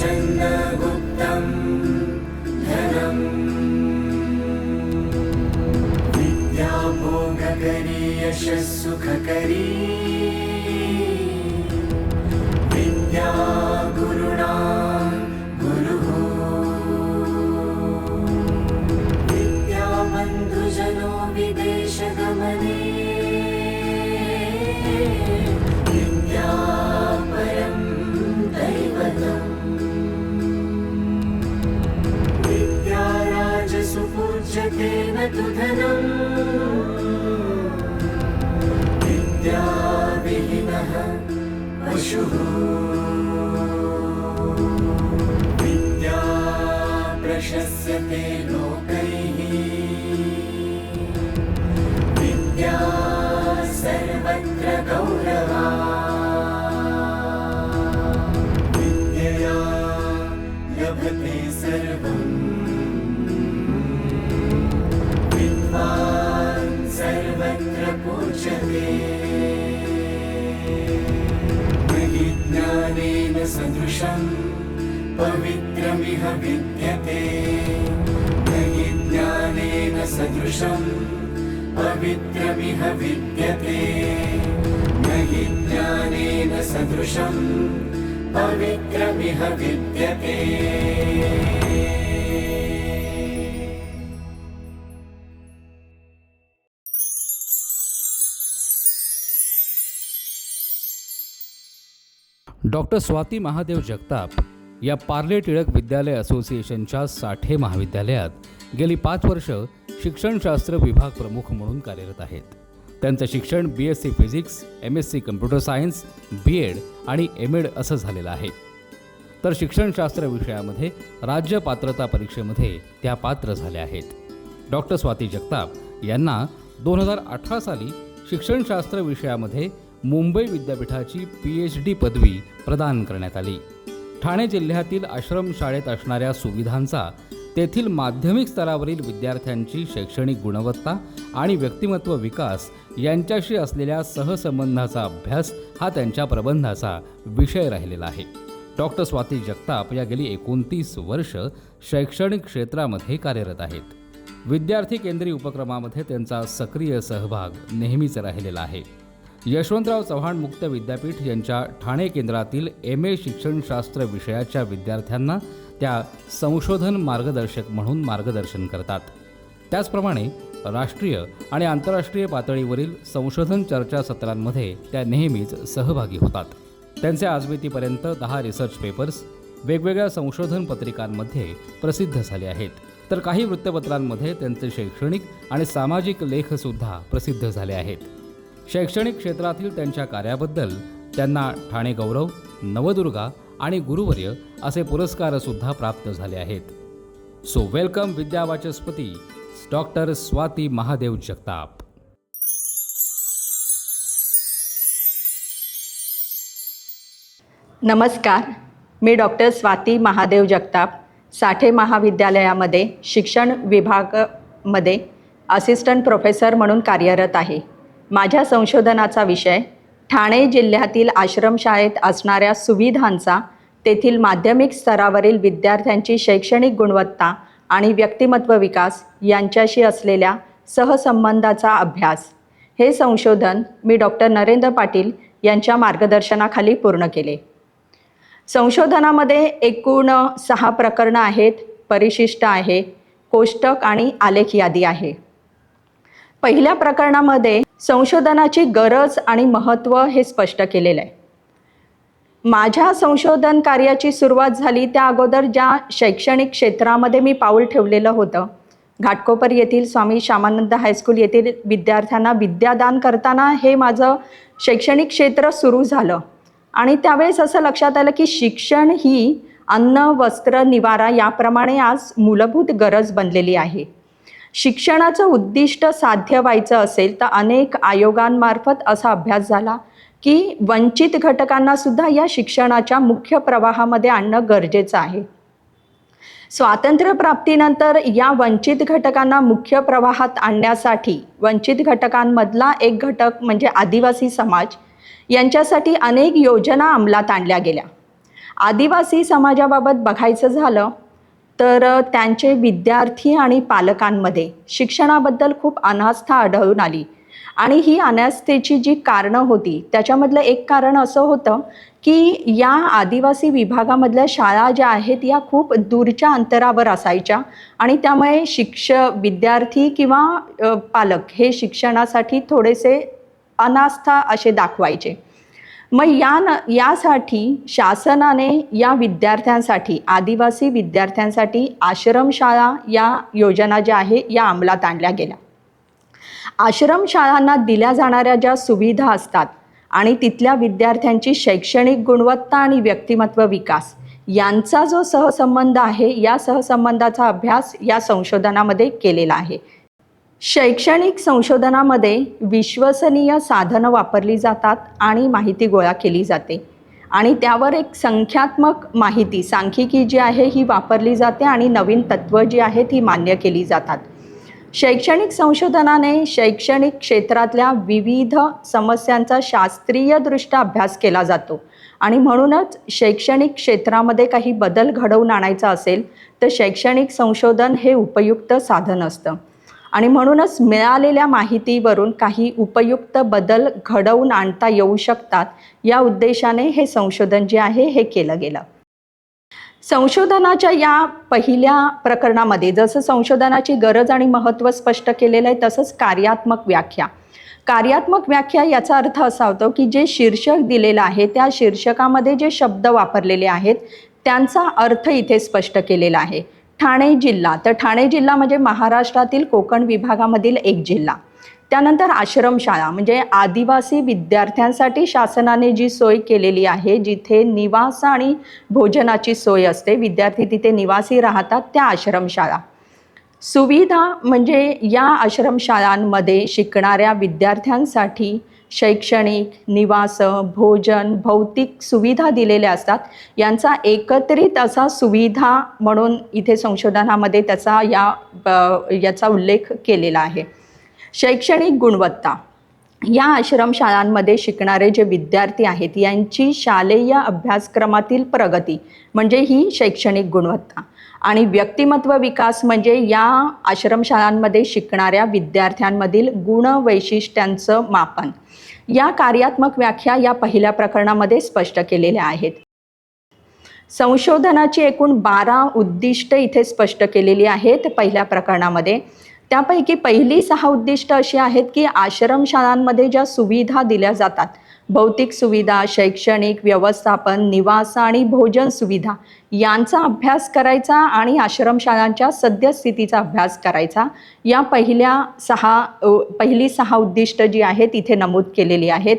छन्दगुप्तम् विद्याभोगरी यशस्सुखकरी विद्या गुरुणा गुरुः। विद्या बन्धुजनो निवेशकमये पूज्यते न तु धनम् विद्याविहीनः पशुः विद्या प्रशस्यते सदृशम् पवित्रमिह विद्यते। न हि ज्ञानेन सदृशम् पवित्रमिह विद्यते। न हि ज्ञानेन सदृशम् पवित्रमिह विद्यते डॉक्टर स्वाती महादेव जगताप या पार्ले टिळक विद्यालय असोसिएशनच्या साठे महाविद्यालयात गेली पाच वर्ष शिक्षणशास्त्र विभाग प्रमुख म्हणून कार्यरत आहेत. त्यांचं शिक्षण B S C physics M S C computer science B Ed आणि एम एड असं झालेलं आहे. तर शिक्षणशास्त्र विषयामध्ये राज्य पात्रता परीक्षेमध्ये त्या पात्र झाल्या आहेत. डॉक्टर स्वाती जगताप यांना दोन हजार अठरा साली शिक्षणशास्त्र विषयामध्ये मुंबई विद्यापीठाची पी एच डी पदवी प्रदान करण्यात आली. ठाणे जिल्ह्यातील आश्रमशाळेत असणाऱ्या सुविधांचा तेथील माध्यमिक स्तरावरील विद्यार्थ्यांची शैक्षणिक गुणवत्ता आणि व्यक्तिमत्व विकास यांच्याशी असलेल्या सहसंबंधाचा अभ्यास हा त्यांच्या प्रबंधाचा विषय राहिलेला आहे. डॉक्टर स्वाती जगताप या गेली एकोणतीस वर्ष शैक्षणिक क्षेत्रामध्ये कार्यरत आहेत. विद्यार्थी केंद्रीय उपक्रमामध्ये त्यांचा सक्रिय सहभाग नेहमीच राहिलेला आहे. यशवंतराव चव्हाण मुक्त विद्यापीठ यांच्या ठाणे केंद्रातील एम ए शिक्षणशास्त्र विषयाच्या विद्यार्थ्यांना त्या संशोधन मार्गदर्शक म्हणून मार्गदर्शन करतात. त्याचप्रमाणे राष्ट्रीय आणि आंतरराष्ट्रीय पातळीवरील संशोधन चर्चासत्रांमध्ये त्या नेहमीच सहभागी होतात. त्यांचे आजमितीपर्यंत दहा रिसर्च पेपर्स वेगवेगळ्या संशोधन पत्रिकांमध्ये प्रसिद्ध झाले आहेत. तर काही वृत्तपत्रांमध्ये त्यांचे शैक्षणिक आणि सामाजिक लेखसुद्धा प्रसिद्ध झाले आहेत. शैक्षणिक क्षेत्रातील त्यांच्या कार्याबद्दल त्यांना ठाणे गौरव नवदुर्गा आणि गुरुवर्य असे पुरस्कारसुद्धा प्राप्त झाले आहेत. सो वेलकम विद्यावाचस्पती डॉक्टर स्वाती महादेव जगताप. नमस्कार मी डॉक्टर स्वाती महादेव जगताप साठे महाविद्यालयामध्ये शिक्षण विभागामध्ये असिस्टंट प्रोफेसर म्हणून कार्यरत आहे. माझ्या संशोधनाचा विषय ठाणे जिल्ह्यातील आश्रमशाळेत असणाऱ्या सुविधांचा तेथील माध्यमिक स्तरावरील विद्यार्थ्यांची शैक्षणिक गुणवत्ता आणि व्यक्तिमत्व विकास यांच्याशी असलेल्या सहसंबंधाचा अभ्यास. हे संशोधन मी डॉक्टर नरेंद्र पाटील यांच्या मार्गदर्शनाखाली पूर्ण केले. संशोधनामध्ये एकूण सहा प्रकरणं आहेत परिशिष्ट आहे कोष्टक आणि आलेख यादी आहे. पहिल्या प्रकरणामध्ये संशोधनाची गरज आणि महत्त्व हे स्पष्ट केलेलं आहे. माझ्या संशोधन कार्याची सुरुवात झाली त्या अगोदर ज्या शैक्षणिक क्षेत्रामध्ये मी पाऊल ठेवलेलं होतं. घाटकोपर येथील स्वामी श्यामानंद हायस्कूल येथील विद्यार्थ्यांना विद्यादान करताना हे माझं शैक्षणिक क्षेत्र सुरू झालं. आणि त्यावेळेस असं लक्षात आलं की शिक्षण ही अन्न वस्त्र निवारा याप्रमाणे आज मूलभूत गरज बनलेली आहे. शिक्षणाचं उद्दिष्ट साध्य व्हायचं असेल तर अनेक आयोगांमार्फत असा अभ्यास झाला की वंचित घटकांना सुद्धा या शिक्षणाच्या मुख्य प्रवाहामध्ये आणणं गरजेचं आहे. स्वातंत्र्यप्राप्तीनंतर या वंचित घटकांना मुख्य प्रवाहात आणण्यासाठी वंचित घटकांमधला एक घटक म्हणजे आदिवासी समाज यांच्यासाठी अनेक योजना अंमलात आणल्या गेल्या. आदिवासी समाजाबाबत बघायचं झालं तर त्यांचे विद्यार्थी आणि पालकांमध्ये शिक्षणाबद्दल खूप अनास्था आढळून आली. आणि ही अनास्थेची जी कारणं होती त्याच्यामधलं एक कारण असं होतं की या आदिवासी विभागामधल्या शाळा ज्या आहेत या खूप दूरच्या अंतरावर असायच्या आणि त्यामुळे शिक्ष विद्यार्थी किंवा पालक हे शिक्षणासाठी थोडेसे अनास्था असे दाखवायचे. मग या न यासाठी शासनाने या विद्यार्थ्यांसाठी आदिवासी विद्यार्थ्यांसाठी आश्रमशाळा या योजना ज्या आहे या अंमलात आणल्या गेल्या. आश्रमशाळांना दिल्या जाणाऱ्या ज्या सुविधा असतात आणि तिथल्या विद्यार्थ्यांची शैक्षणिक गुणवत्ता आणि व्यक्तिमत्व विकास यांचा जो सहसंबंध आहे या सहसंबंधाचा अभ्यास या संशोधनामध्ये केलेला आहे. शैक्षणिक संशोधनामध्ये विश्वसनीय साधनं वापरली जातात आणि माहिती गोळा केली जाते. आणि त्यावर एक संख्यात्मक माहिती सांख्यिकी जी आहे ही वापरली जाते आणि नवीन तत्त्व जी आहेत ही मान्य केली जातात. शैक्षणिक संशोधनाने शैक्षणिक क्षेत्रातल्या विविध समस्यांचा शास्त्रीयदृष्ट्या अभ्यास केला जातो. आणि म्हणूनच शैक्षणिक क्षेत्रामध्ये काही बदल घडवून आणायचा असेल तर शैक्षणिक संशोधन हे उपयुक्त साधन असतं. आणि म्हणूनच मिळालेल्या माहितीवरून काही उपयुक्त बदल घडवून आणता येऊ शकतात. या उद्देशाने हे संशोधन जे आहे हे केलं गेलं. संशोधनाच्या या पहिल्या प्रकरणामध्ये जसं संशोधनाची गरज आणि महत्त्व स्पष्ट केलेलं आहे तसंच कार्यात्मक व्याख्या. कार्यात्मक व्याख्या याचा अर्थ असा होतो की जे शीर्षक दिलेलं आहे त्या शीर्षकामध्ये जे शब्द वापरलेले आहेत त्यांचा अर्थ इथे स्पष्ट केलेला आहे. ठाणे जिल्हा. तर ठाणे जिल्हा म्हणजे महाराष्ट्रातील कोकण विभागामधील एक जिल्हा. त्यानंतर आश्रमशाळा म्हणजे आदिवासी विद्यार्थ्यांसाठी शासनाने जी सोय केलेली आहे जिथे निवास आणि भोजनाची सोय असते विद्यार्थी तिथे निवासी राहतात त्या आश्रमशाळा. सुविधा म्हणजे या आश्रमशाळांमध्ये शिकणाऱ्या विद्यार्थ्यांसाठी शैक्षणिक निवास भोजन भौतिक सुविधा दिलेल्या असतात. यांचा एकत्रित असा सुविधा म्हणून इथे संशोधनामध्ये त्याचा या याचा उल्लेख केलेला आहे. शैक्षणिक गुणवत्ता. या आश्रमशाळांमध्ये शिकणारे जे विद्यार्थी आहेत यांची शालेय अभ्यासक्रमातील प्रगती म्हणजे ही शैक्षणिक गुणवत्ता. आणि व्यक्तिमत्व विकास म्हणजे या आश्रमशाळांमध्ये शिकणाऱ्या विद्यार्थ्यांमधील गुण वैशिष्ट्यांचं मापन. या कार्यात्मक व्याख्या या पहिल्या प्रकरणामध्ये स्पष्ट केलेल्या आहेत. संशोधनाची एकूण बारा उद्दिष्ट इथे स्पष्ट केलेली आहेत पहिल्या प्रकरणामध्ये. त्यापैकी पहिली सहा उद्दिष्ट अशी आहेत की आश्रमशाळांमध्ये ज्या सुविधा दिल्या जातात भौतिक सुविधा शैक्षणिक व्यवस्थापन निवास आणि भोजन सुविधा यांचा अभ्यास करायचा आणि आश्रमशाळांच्या सद्यस्थितीचा अभ्यास करायचा या पहिल्या सहा पहिली सहा उद्दिष्ट जी आहेत इथे नमूद केलेली आहेत.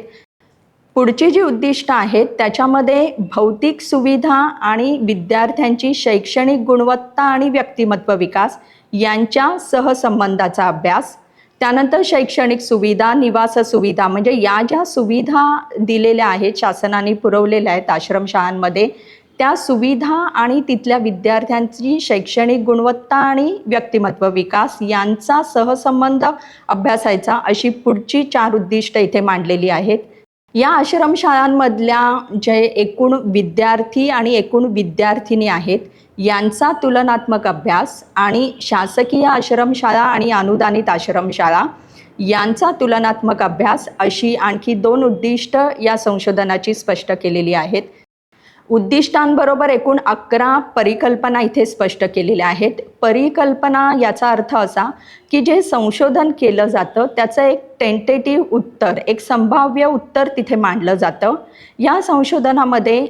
पुढची जी उद्दिष्ट आहेत त्याच्यामध्ये भौतिक सुविधा आणि विद्यार्थ्यांची शैक्षणिक गुणवत्ता आणि व्यक्तिमत्व विकास यांच्या सहसंबंधाचा अभ्यास त्यानंतर शैक्षणिक सुविधा निवास सुविधा म्हणजे या ज्या सुविधा दिलेल्या आहेत शासनाने पुरवलेल्या आहेत आश्रमशाळांमध्ये त्या सुविधा आणि तिथल्या विद्यार्थ्यांची शैक्षणिक गुणवत्ता आणि व्यक्तिमत्व विकास यांचा सहसंबंध अभ्यासायचा अशी पुढची चार उद्दिष्ट इथे मांडलेली आहेत. या आश्रमशाळांमधल्या जे एकूण विद्यार्थी आणि एकूण विद्यार्थिनी आहेत यांचा तुलनात्मक अभ्यास आणि शासकीय आश्रमशाळा आणि अनुदानित आश्रमशाळा यांचा तुलनात्मक अभ्यास अशी आणखी दोन उद्दिष्ट या संशोधनाची स्पष्ट केलेली आहेत. उद्दिष्टांबरोबर एकूण अकरा परिकल्पना इथे स्पष्ट केलेल्या आहेत. परिकल्पना याचा अर्थ असा की जे संशोधन केलं जातं त्याचं एक टेंटेटिव्ह उत्तर एक संभाव्य उत्तर तिथे मांडलं जातं. या संशोधनामध्ये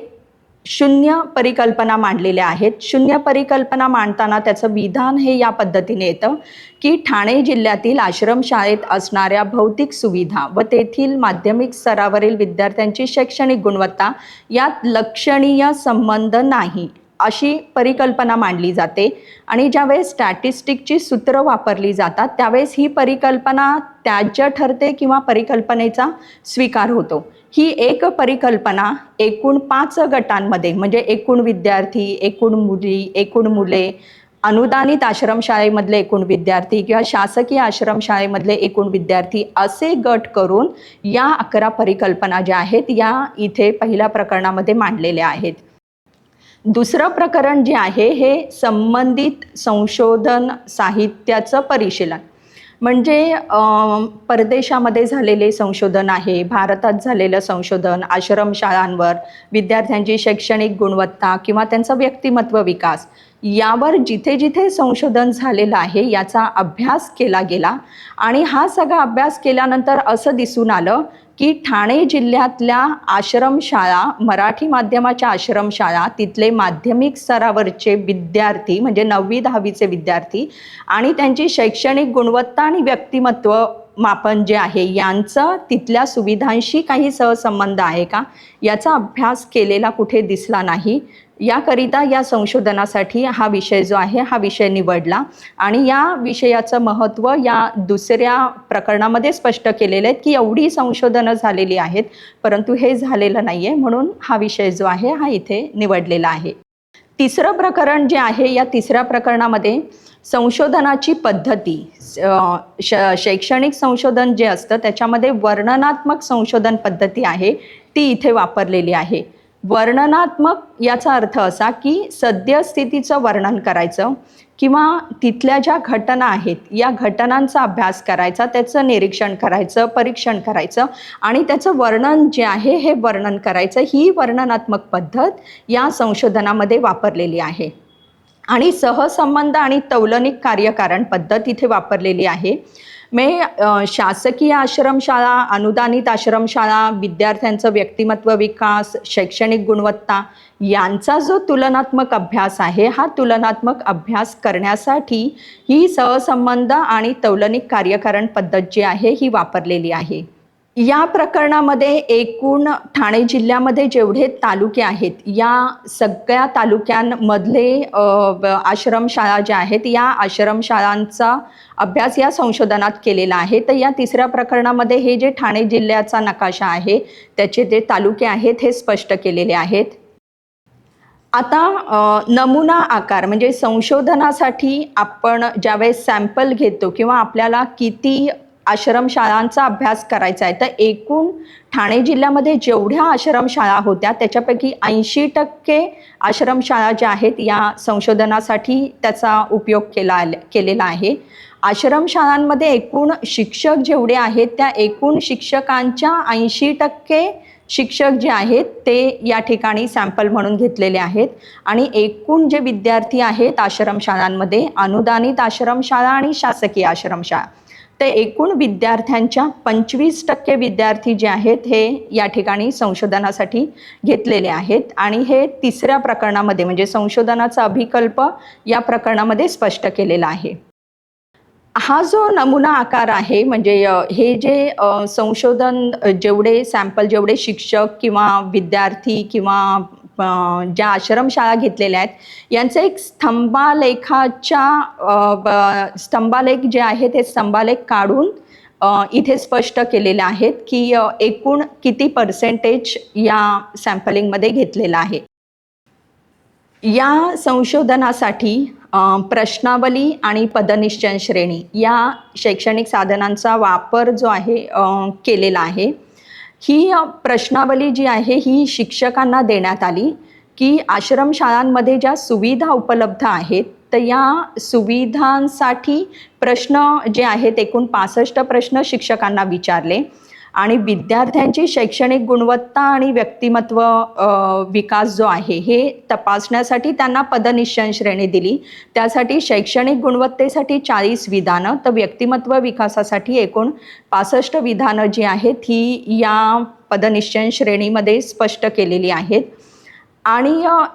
शून्य परिकल्पना मांडलेल्या आहेत. शून्य परिकल्पना मांडताना त्याचं विधान हे या पद्धतीने येतं की ठाणे जिल्ह्यातील आश्रमशाळेत असणाऱ्या भौतिक सुविधा व तेथील माध्यमिक स्तरावरील विद्यार्थ्यांची शैक्षणिक गुणवत्ता यात लक्षणीय संबंध नाही अशी परिकल्पना मांडली जाते. आणि ज्यावेळेस स्टॅटिस्टिकची सूत्र वापरली जातात त्यावेळेस ही परिकल्पना त्याज्य ठरते किंवा परिकल्पनेचा स्वीकार होतो. ही एक परिकल्पना एकूण पाच गटांमध्ये म्हणजे एकूण विद्यार्थी एकूण मुली एकूण मुले अनुदानित आश्रमशाळेमधले एकूण विद्यार्थी किंवा शासकीय आश्रमशाळेमधले एकूण विद्यार्थी असे गट करून या अकरा परिकल्पना ज्या आहेत या इथे पहिल्या प्रकरणामध्ये मांडलेल्या आहेत. दुसरं प्रकरण जे आहे हे संबंधित संशोधन साहित्याचं परिशीलन. म्हणजे परदेशामध्ये झालेले संशोधन आहे भारतात झालेलं संशोधन आश्रमशाळांवर विद्यार्थ्यांची शैक्षणिक गुणवत्ता किंवा त्यांचा व्यक्तिमत्व विकास यावर जिथे जिथे संशोधन झालेलं आहे याचा अभ्यास केला गेला. आणि हा सगळा अभ्यास केल्यानंतर असं दिसून आलं की ठाणे जिल्ह्यातल्या आश्रमशाळा मराठी माध्यमाच्या आश्रमशाळा तिथले माध्यमिक स्तरावरचे विद्यार्थी म्हणजे नववी दहावीचे विद्यार्थी आणि त्यांची शैक्षणिक गुणवत्ता आणि व्यक्तिमत्व मापन जे आहे यांचं तिथल्या सुविधांशी काही सहसंबंध आहे का? याचा अभ्यास केलेला कुठे दिसला नाही. याकरिता या संशोधनासाठी हा विषय जो आहे हा विषय निवडला आणि या विषयाचं महत्त्व या दुसऱ्या प्रकरणामध्ये स्पष्ट केलेलं आहे की एवढी संशोधनं झालेली आहेत परंतु हे झालेलं नाही आहे म्हणून हा विषय जो आहे हा इथे निवडलेला आहे. तिसरं प्रकरण जे आहे या तिसऱ्या प्रकरणामध्ये संशोधनाची पद्धती श शैक्षणिक संशोधन जे असतं त्याच्यामध्ये वर्णनात्मक संशोधन पद्धती आहे ती इथे वापरलेली आहे. वर्णनात्मक याचा अर्थ असा की सद्यस्थितीचं वर्णन करायचं किंवा तिथल्या ज्या घटना आहेत या घटनांचा अभ्यास करायचा त्याचं निरीक्षण करायचं परीक्षण करायचं आणि त्याचं वर्णन जे आहे हे वर्णन करायचं ही वर्णनात्मक पद्धत या संशोधनामध्ये वापरलेली आहे. आणि सहसंबंध आणि तौलनिक कार्यकारण पद्धत इथे वापरलेली आहे. मे शासकीय आश्रमशाळा अनुदानित आश्रमशाळा विद्यार्थ्यांचं व्यक्तिमत्व विकास शैक्षणिक गुणवत्ता यांचा जो तुलनात्मक अभ्यास आहे हा तुलनात्मक अभ्यास करण्यासाठी ही सहसंबंध आणि तौलनिक कार्यकारण पद्धत जी आहे ही वापरलेली आहे. या प्रकरणामध्ये एकूण ठाणे जिल्ह्यामध्ये जेवढे तालुके आहेत या सगळ्या तालुक्यांमधले आश्रमशाळा ज्या आहेत या आश्रमशाळांचा अभ्यास या संशोधनात केलेला आहे. तर या तिसऱ्या प्रकरणामध्ये हे जे ठाणे जिल्ह्याचा नकाशा आहे त्याचे जे तालुके आहेत हे स्पष्ट केलेले आहेत. आता नमुना आकार म्हणजे संशोधनासाठी आपण ज्यावेळेस सॅम्पल घेतो किंवा आपल्याला किती आश्रमशाळांचा अभ्यास करायचा आहे. तर एकूण ठाणे जिल्ह्यामध्ये जेवढ्या आश्रमशाळा होत्या त्याच्यापैकी ऐंशी टक्के आश्रमशाळा ज्या आहेत या संशोधनासाठी त्याचा उपयोग केला केलेला आहे. आश्रमशाळांमध्ये एकूण शिक्षक जेवढे आहेत त्या एकूण शिक्षकांच्या ऐंशी टक्के शिक्षक जे आहेत ते या ठिकाणी सॅम्पल म्हणून घेतलेले आहेत. आणि एकूण जे विद्यार्थी आहेत आश्रमशाळांमध्ये अनुदानित आश्रमशाळा आणि शासकीय आश्रमशाळा ते एकूण विद्यार्थ्यांच्या पंचवीस टक्के विद्यार्थी जे आहेत हे या ठिकाणी संशोधनासाठी घेतलेले आहेत. आणि हे तिसऱ्या प्रकरणामध्ये म्हणजे संशोधनाचा अभिकल्प या प्रकरणामध्ये स्पष्ट केलेला आहे. हा जो नमुना आकार आहे म्हणजे हे जे संशोधन जेवढे सॅम्पल जेवढे शिक्षक किंवा विद्यार्थी किंवा ज्या आश्रमशाळा घेतलेल्या आहेत यांचं एक स्तंभालेखाच्या स्तंभालेख जे आहे ते स्तंभालेख काढून इथे स्पष्ट केलेले आहेत की एकूण किती पर्सेंटेज या सॅम्पलिंगमध्ये घेतलेलं आहे. या संशोधनासाठी प्रश्नावली आणि पदनिश्चय श्रेणी या शैक्षणिक साधनांचा वापर जो आहे केलेला आहे. ही प्रश्नावली जी आहे ही शिक्षकांना देण्यात आली की आश्रमशाळांमध्ये ज्या सुविधा उपलब्ध आहेत तर या सुविधांसाठी प्रश्न जे आहेत एकूण पासष्ट प्रश्न शिक्षकांना विचारले. आणि विद्यार्थ्यांची शैक्षणिक गुणवत्ता आणि व्यक्तिमत्व विकास जो आहे हे तपासण्यासाठी त्यांना पदनिश्चयन श्रेणी दिली. त्यासाठी शैक्षणिक गुणवत्तेसाठी चाळीस विधानं तर व्यक्तिमत्व विकासासाठी एकूण पासष्ट विधानं जी आहेत ही या पदनिश्चयन श्रेणीमध्ये स्पष्ट केलेली आहेत. आणि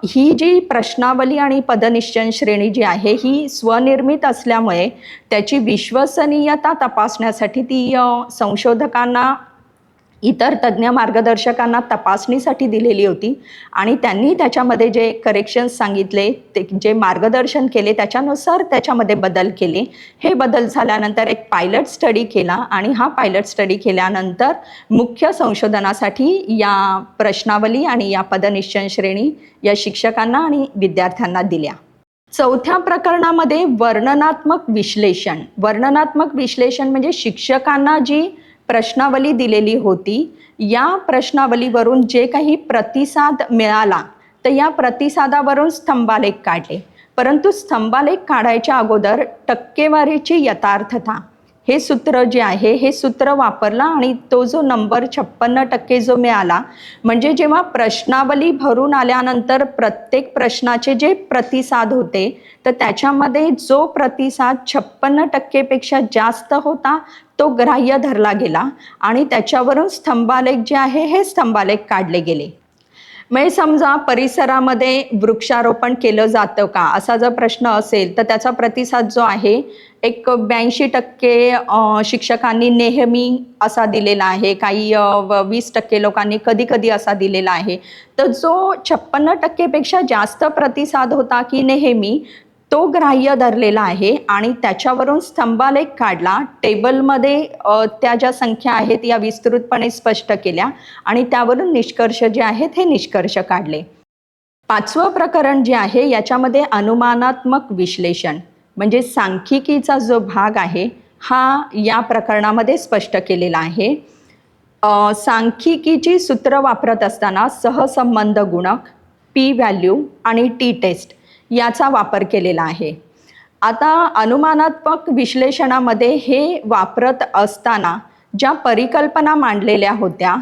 ही जी प्रश्नावली आणि पदनिश्चयन श्रेणी जी आहे ही स्वनिर्मित असल्यामुळे त्याची विश्वसनीयता तपासण्यासाठी ती संशोधकांना इतर तज्ज्ञ मार्गदर्शकांना तपासणीसाठी दिलेली होती आणि त्यांनी त्याच्यामध्ये जे करेक्शन्स सांगितले ते जे मार्गदर्शन केले त्याच्यानुसार त्याच्यामध्ये बदल केले. हे बदल झाल्यानंतर एक पायलट स्टडी केला आणि हा पायलट स्टडी केल्यानंतर मुख्य संशोधनासाठी या प्रश्नावली आणि या पदनिश्चय श्रेणी या शिक्षकांना आणि विद्यार्थ्यांना दिल्या. चौथ्या प्रकरणामध्ये वर्णनात्मक विश्लेषण. वर्णनात्मक विश्लेषण म्हणजे शिक्षकांना जी प्रश्नावली दिलेली होती. या प्रश्नावलीवरून जे काही प्रतिसाद मिळाला तर या प्रतिसादावरून स्तंभालेख काढले. परंतु स्तंभालेख काढायच्या अगोदर टक्केवारीची यथार्थता. हे सूत्र जे आहे हे सूत्र वापरला आणि तो जो नंबर छप्पन्न टक्के जो मिळाला म्हणजे जेव्हा प्रश्नावली भरून आल्यानंतर प्रत्येक प्रश्नाचे जे प्रतिसाद होते तर त्याच्यामध्ये जो प्रतिसाद छप्पन्न टक्केपेक्षा जास्त होता तो ग्राह्य धरला गेला आणि त्याच्यावरून स्तंभालेख जे आहे हे स्तंभालेख काढले गेले. म्हणजे समजा परिसरामध्ये वृक्षारोपण केलं जातं का? असा जर प्रश्न असेल तर त्याचा प्रतिसाद जो आहे एक ब्याऐंशी टक्के शिक्षकांनी नेहमी असा दिलेला आहे. काही वीस टक्के लोकांनी कधी कधी असा दिलेला आहे. तर जो छप्पन्न टक्केपेक्षा जास्त प्रतिसाद होता की नेहमी तो ग्राह्य धरलेला आहे आणि त्याच्यावरून स्तंभालेख काढला. टेबलमध्ये त्या ज्या संख्या आहेत या विस्तृतपणे स्पष्ट केल्या आणि त्यावरून निष्कर्ष जे आहेत हे निष्कर्ष काढले. पाचवं प्रकरण जे आहे याच्यामध्ये अनुमानात्मक विश्लेषण म्हणजे सांख्यिकीचा जो भाग आहे हा या प्रकरणामध्ये स्पष्ट केलेला आहे. सांख्यिकीची सूत्र वापरत असताना सहसंबंध गुणक पी व्हॅल्यू आणि टी टेस्ट याचा वापर केलेला आहे. आता अनुमानात्मक विश्लेषणामध्ये हे वापरत असताना ज्या परिकल्पना मांडलेल्या होत्या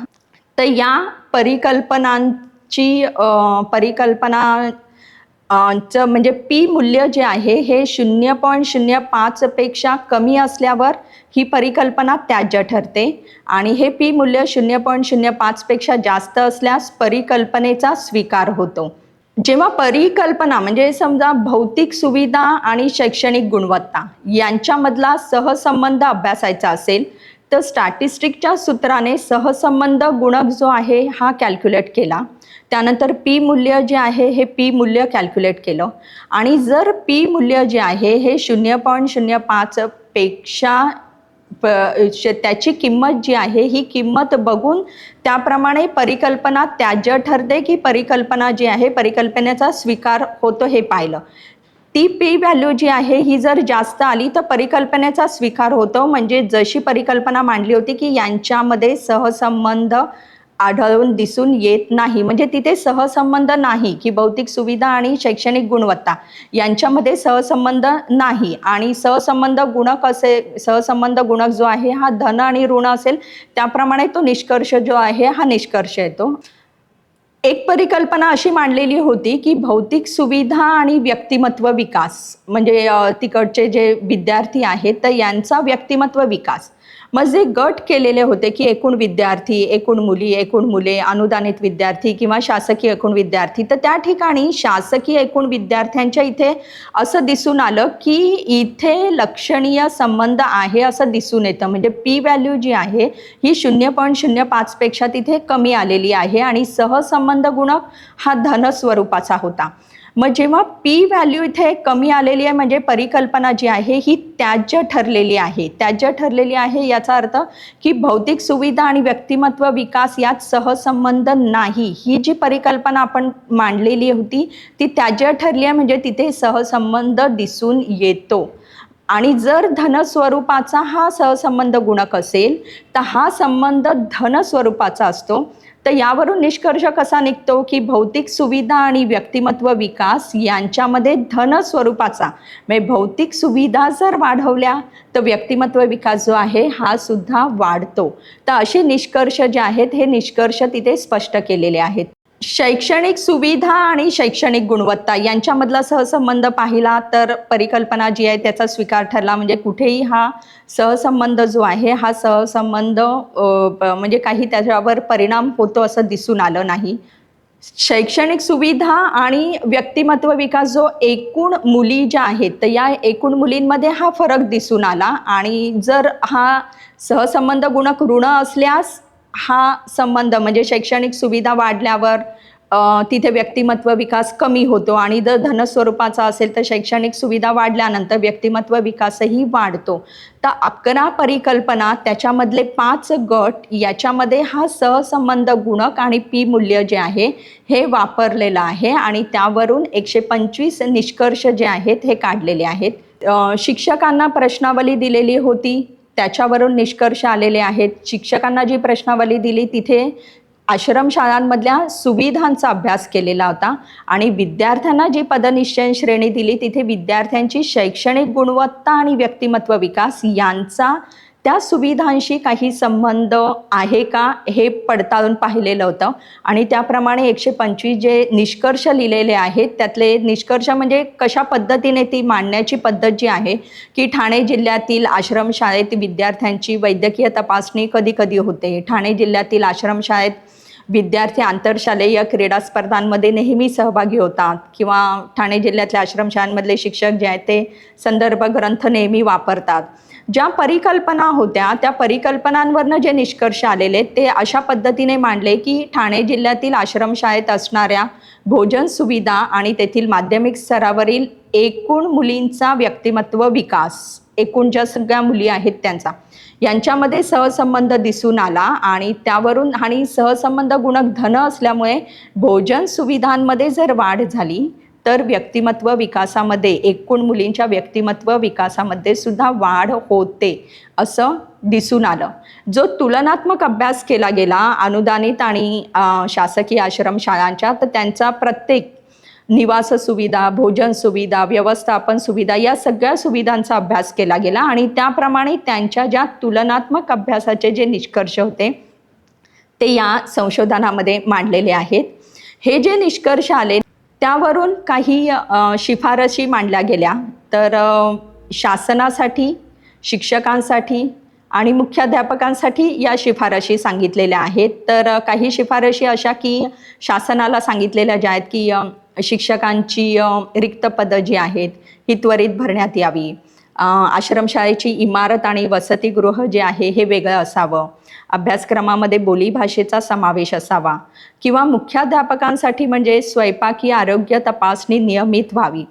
तर या परिकल्पनांची परिकल्पना चं म्हणजे पी मूल्य जे आहे हे शून्य पॉईंट शून्य पाचपेक्षा कमी असल्यावर ही परिकल्पना त्याज्य ठरते. आणि हे पी मूल्य शून्य पॉईंट शून्य पाचपेक्षा जास्त असल्यास परिकल्पनेचा स्वीकार होतो. जेव्हा परिकल्पना म्हणजे समजा भौतिक सुविधा आणि शैक्षणिक गुणवत्ता यांच्यामधला सहसंबंध अभ्यासायचा असेल तर स्टॅटिस्टिकच्या सूत्राने सहसंबंध गुणक जो आहे हा कॅल्क्युलेट केला. त्यानंतर पी मूल्य जे आहे हे पी मूल्य कॅल्क्युलेट केलं. आणि जर पी मूल्य जे आहे हे शून्य पॉईंट शून्य पाचपेक्षा प- श- त्याची किंमत जी आहे ही किंमत बघून त्याप्रमाणे परिकल्पना त्याज्य ठरते की परिकल्पना जी आहे परिकल्पनेचा स्वीकार होतो हे पाहिलं. ती पी व्हॅल्यू जी आहे ही जर जास्त आली तर परिकल्पनेचा स्वीकार होतो. म्हणजे जशी परिकल्पना मांडली होती की यांच्यामध्ये सहसंबंध आढळून दिसून येत नाही. म्हणजे तिथे सहसंबंध नाही की भौतिक सुविधा आणि शैक्षणिक गुणवत्ता यांच्यामध्ये सहसंबंध नाही. आणि सहसंबंध गुणक असे सहसंबंध गुणक जो आहे हा धन आणि ऋण असेल त्याप्रमाणे तो निष्कर्ष जो आहे हा निष्कर्ष येतो. एक परिकल्पना अशी मांडलेली होती की भौतिक सुविधा आणि व्यक्तिमत्व विकास म्हणजे तिकडचे जे विद्यार्थी आहेत तर यांचा व्यक्तिमत्व विकास. मग जे गट केलेले होते की एकूण विद्यार्थी एकूण मुली एकूण मुले अनुदानित विद्यार्थी किंवा शासकीय एकूण विद्यार्थी तर त्या ठिकाणी शासकीय एकूण विद्यार्थ्यांच्या इथे असं दिसून आलं की इथे लक्षणीय संबंध आहे असं दिसून येतं. म्हणजे पी व्हॅल्यू जी आहे ही शून्य पॉईंट शून्य पाचपेक्षा तिथे कमी आलेली आहे आणि सहसंबंध गुणक हा धन स्वरूपाचा होता. मग जेव्हा पी व्हॅल्यू इथे कमी आलेली आहे म्हणजे परिकल्पना जी आहे ही त्याज्य ठरलेली आहे. त्याज्य ठरलेली आहे याचा अर्थ की भौतिक सुविधा आणि व्यक्तिमत्व विकास यात सहसंबंध नाही. ही जी परिकल्पना आपण मांडलेली होती ती त्याज्य ठरली आहे म्हणजे तिथे सहसंबंध दिसून येतो. आणि जर धन स्वरूपाचा हा सहसंबंध गुणक असेल तर हा संबंध धन स्वरूपाचा असतो. तर यावरून निष्कर्ष कसा निघतो की भौतिक सुविधा आणि व्यक्तिमत्व विकास यांच्यामध्ये धन स्वरूपाचा म्हणजे भौतिक सुविधा जर वाढवल्या तर व्यक्तिमत्व विकास जो आहे हा सुद्धा वाढतो. तर असे निष्कर्ष जे आहेत हे निष्कर्ष तिथे स्पष्ट केलेले आहेत. शैक्षणिक सुविधा आणि शैक्षणिक गुणवत्ता यांच्यामधला सहसंबंध पाहिला तर परिकल्पना जी आहे त्याचा स्वीकार ठरला. म्हणजे कुठेही हा सहसंबंध जो आहे हा सहसंबंध म्हणजे काही त्याच्यावर परिणाम होतो असं दिसून आलं नाही. शैक्षणिक सुविधा आणि व्यक्तिमत्व विकास जो एकूण मुली ज्या आहेत तर या एकूण मुलींमध्ये हा फरक दिसून आला. आणि जर हा सहसंबंध गुणक ऋण असल्यास हा संबंध म्हणजे शैक्षणिक सुविधा वाढल्यावर तिथे व्यक्तिमत्व विकास कमी होतो आणि जर धनस्वरूपाचा असेल तर शैक्षणिक सुविधा वाढल्यानंतर व्यक्तिमत्व विकासही वाढतो. तर अकरा परिकल्पना त्याच्यामधले पाच गट याच्यामध्ये हा सहसंबंध गुणक आणि पी मूल्य जे आहे हे वापरलेलं आहे आणि त्यावरून एकशे पंचवीस निष्कर्ष जे आहेत हे काढलेले आहेत. शिक्षकांना प्रश्नावली दिलेली होती. त्याच्यावरून निष्कर्ष आलेले आहेत. शिक्षकांना जी प्रश्नावली दिली तिथे आश्रमशाळांमधल्या सुविधांचा अभ्यास केलेला होता आणि विद्यार्थ्यांना जी पदनिश्चयन श्रेणी दिली तिथे विद्यार्थ्यांची शैक्षणिक गुणवत्ता आणि व्यक्तिमत्व विकास यांचा त्या सुविधांशी काही संबंध आहे का हे पडताळून पाहिलेलं होतं. आणि त्याप्रमाणे एकशे पंचवीस जे निष्कर्ष लिहिलेले आहेत त्यातले निष्कर्ष म्हणजे कशा पद्धतीने ती मांडण्याची पद्धत जी आहे की ठाणे जिल्ह्यातील आश्रमशाळेत विद्यार्थ्यांची वैद्यकीय तपासणी कधी कधी होते. ठाणे जिल्ह्यातील आश्रमशाळेत विद्यार्थी आंतरशालेय क्रीडा स्पर्धांमध्ये नेहमी सहभागी होतात किंवा ठाणे जिल्ह्यातल्या आश्रमशाळांमधले शिक्षक जे आहेत ते संदर्भ ग्रंथ नेहमी वापरतात. ज्या परिकल्पना होत्या त्या परिकल्पनांवरनं जे निष्कर्ष आलेले ते अशा पद्धतीने मांडले की ठाणे जिल्ह्यातील आश्रमशाळेत असणाऱ्या भोजन सुविधा आणि तेथील माध्यमिक स्तरावरील एकूण मुलींचा व्यक्तिमत्व विकास एकूण ज्या सगळ्या मुली आहेत त्यांचा यांच्यामध्ये सहसंबंध दिसून आला आणि त्यावरून आणि सहसंबंध गुणक धन असल्यामुळे भोजन सुविधांमध्ये जर वाढ झाली तर व्यक्तिमत्व विकासामध्ये एकूण मुलींच्या व्यक्तिमत्व विकासामध्ये सुद्धा वाढ होते असं दिसून आलं. जो तुलनात्मक अभ्यास केला गेला अनुदानित आणि शासकीय आश्रमशाळांच्या तर त्यांचा प्रत्येक निवास सुविधा भोजन सुविधा व्यवस्थापन सुविधा या सगळ्या सुविधांचा अभ्यास केला गेला आणि त्याप्रमाणे त्यांच्या ज्या तुलनात्मक अभ्यासाचे जे निष्कर्ष होते ते या संशोधनामध्ये मांडलेले आहेत. हे जे निष्कर्ष आले त्यावरून काही शिफारशी मांडल्या गेल्या. तर शासनासाठी शिक्षकांसाठी आणि मुख्याध्यापकांसाठी या शिफारशी सांगितलेल्या आहेत. तर काही शिफारशी अशा की शासनाला सांगितलेल्या ज्या आहेत की शिक्षकांची रिक्त पदं जी आहेत ही त्वरित भरण्यात यावी. आश्रमशाळेची इमारत आणि वसतिगृह जे आहे हे वेगळं असावं. अभ्यासक्रमामध्ये बोलीभाषेचा समावेश असावा. किंवा मुख्याध्यापकांसाठी म्हणजे स्वयंपाकी आरोग्य तपासणी नियमित व्हावी.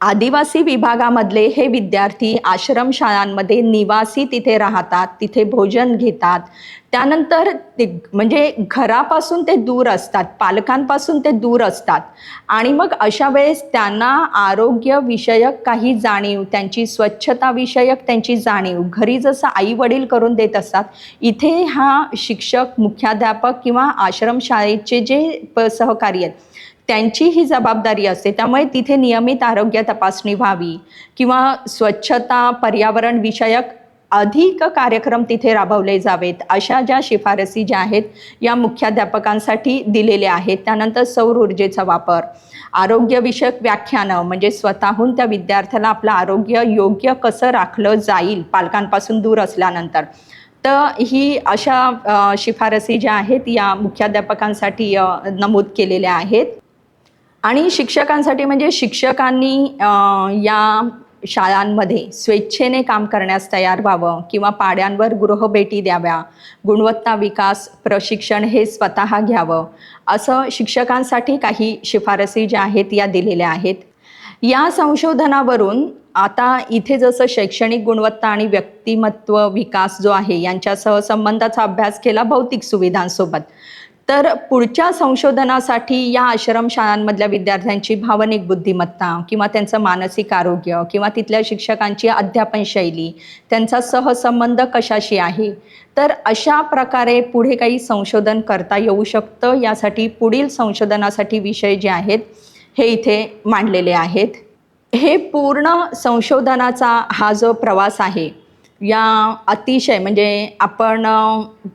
आदिवासी विभागामधले हे विद्यार्थी आश्रमशाळांमध्ये निवासी तिथे राहतात तिथे भोजन घेतात त्यानंतर ते म्हणजे घरापासून ते दूर असतात पालकांपासून ते दूर असतात. आणि मग अशा वेळेस त्यांना आरोग्यविषयक काही जाणीव त्यांची स्वच्छताविषयक त्यांची जाणीव घरी जसं आई वडील करून देत असतात इथे हा शिक्षक मुख्याध्यापक किंवा आश्रमशाळेचे जे प सहकारी आहेत त्यांची ही जबाबदारी असते. त्यामुळे तिथे नियमित आरोग्य तपासणी व्हावी किंवा स्वच्छता पर्यावरण विषयक अधिक कार्यक्रम तिथे राबवले जावेत अशा ज्या शिफारसी ज्या आहेत या मुख्याध्यापकांसाठी दिलेल्या आहेत. त्यानंतर सौर ऊर्जेचा वापर. आरोग्यविषयक व्याख्यानं म्हणजे स्वतःहून त्या विद्यार्थ्याला आपलं आरोग्य योग्य कसं राखलं जाईल पालकांपासून दूर असल्यानंतर. तर ही अशा शिफारसी ज्या आहेत या मुख्याध्यापकांसाठी नमूद केलेल्या आहेत. आणि शिक्षकांसाठी म्हणजे शिक्षकांनी या शाळांमध्ये स्वेच्छेने काम करण्यास तयार व्हावं किंवा पाड्यांवर गृहभेटी द्याव्या. गुणवत्ता विकास प्रशिक्षण हे स्वतः घ्यावं. असं शिक्षकांसाठी काही शिफारसी ज्या आहेत या दिलेल्या आहेत. या संशोधनावरून आता इथे जसं शैक्षणिक गुणवत्ता आणि व्यक्तिमत्व विकास जो आहे यांच्या सहसंबंधाचा अभ्यास केला भौतिक सुविधांसोबत. तर पुढच्या संशोधनासाठी या आश्रमशाळांमधल्या विद्यार्थ्यांची भावनिक बुद्धिमत्ता किंवा त्यांचं मानसिक आरोग्य किंवा तिथल्या शिक्षकांची अध्यापन शैली त्यांचा सहसंबंध कशाशी आहे? तर अशा प्रकारे पुढे काही संशोधन करता येऊ शकतं यासाठी पुढील संशोधनासाठी विषय जे आहेत हे इथे मांडलेले आहेत. हे पूर्ण संशोधनाचा हा जो प्रवास आहे या अतिशय म्हणजे आपण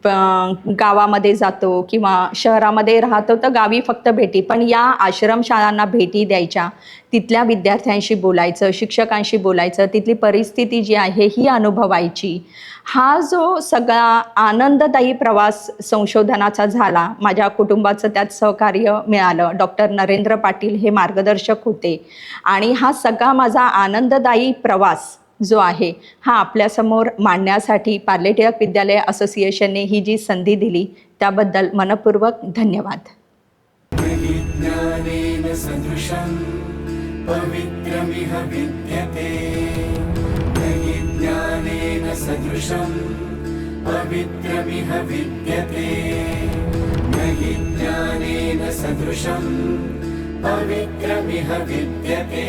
प- गावामध्ये जातो किंवा शहरामध्ये राहतो तर गावी फक्त भेटी पण या आश्रमशाळांना भेटी द्यायच्या. तिथल्या विद्यार्थ्यांशी बोलायचं शिक्षकांशी बोलायचं तिथली परिस्थिती जी आहे ही अनुभवायची. हा जो सगळा आनंददायी प्रवास संशोधनाचा झाला माझ्या कुटुंबाचं त्यात सहकार्य मिळालं. डॉक्टर नरेंद्र पाटील हे मार्गदर्शक होते. आणि हा सगळा माझा आनंददायी प्रवास जो आहे हा आपल्यासमोर मांडण्यासाठी पार्ले टिळक विद्यालय असोसिएशनने ही जी संधी दिली त्याबद्दल मनपूर्वक धन्यवाद. ज्ञानेन सदृशं पवित्रमिह विद्यते. हि ज्ञानेन सदृशं पवित्रमिह विद्यते.